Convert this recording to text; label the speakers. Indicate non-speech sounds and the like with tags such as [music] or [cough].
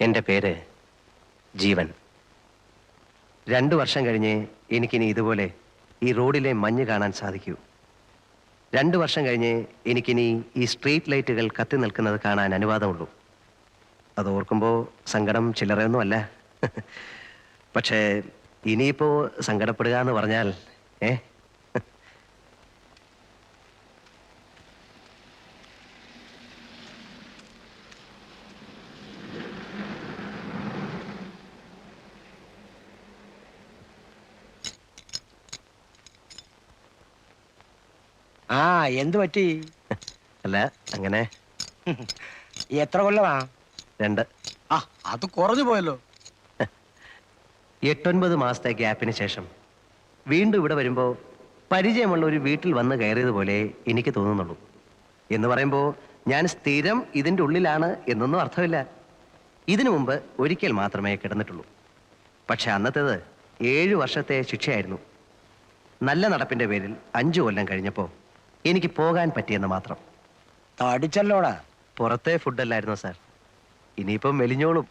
Speaker 1: എന്റെ പേര് ജീവൻ. രണ്ടു വർഷം കഴിഞ്ഞ് എനിക്കിനി ഇതുപോലെ ഈ റോഡിലെ മഞ്ഞ് കാണാൻ സാധിക്കൂ. രണ്ടു വർഷം കഴിഞ്ഞ് എനിക്കിനി ഈ സ്ട്രീറ്റ് ലൈറ്റുകൾ കത്തി നിൽക്കുന്നത് കാണാൻ അനുവാദമുള്ളൂ. അത് ഓർക്കുമ്പോൾ സങ്കടം ചില്ലറയൊന്നുമല്ല [laughs] പക്ഷേ ഇനിയിപ്പോൾ സങ്കടപ്പെടുക എന്ന് പറഞ്ഞാൽ ഏ?
Speaker 2: ആ എന്ത് പറ്റി?
Speaker 1: അല്ല അങ്ങനെ.
Speaker 2: എത്ര കൊല്ലമാ?
Speaker 1: രണ്ട്.
Speaker 3: ആ അത് കുറഞ്ഞു പോയല്ലോ.
Speaker 1: എട്ടൊൻപത് മാസത്തെ ഗ്യാപ്പിന് ശേഷം വീണ്ടും ഇവിടെ വരുമ്പോൾ പരിചയമുള്ള ഒരു വീട്ടിൽ വന്ന് കയറിയതുപോലെ എനിക്ക് തോന്നുന്നുള്ളൂ. എന്ന് പറയുമ്പോൾ ഞാൻ സ്ഥിരം ഇതിന്റെ ഉള്ളിലാണ് എന്നൊന്നും അർത്ഥമില്ല. ഇതിനു മുമ്പ് ഒരിക്കൽ മാത്രമേ കിടന്നിട്ടുള്ളൂ. പക്ഷെ അന്നത്തേത് ഏഴു വർഷത്തെ ശിക്ഷയായിരുന്നു. നല്ല നടപ്പിന്റെ പേരിൽ അഞ്ചു കൊല്ലം കഴിഞ്ഞപ്പോൾ എനിക്ക് പോകാൻ പറ്റിയെന്ന് മാത്രം.
Speaker 2: തടിച്ചല്ലോടാ.
Speaker 1: പുറത്തെ ഫുഡല്ലായിരുന്നോ സാർ? ഇനിയിപ്പം മെലിഞ്ഞോളും.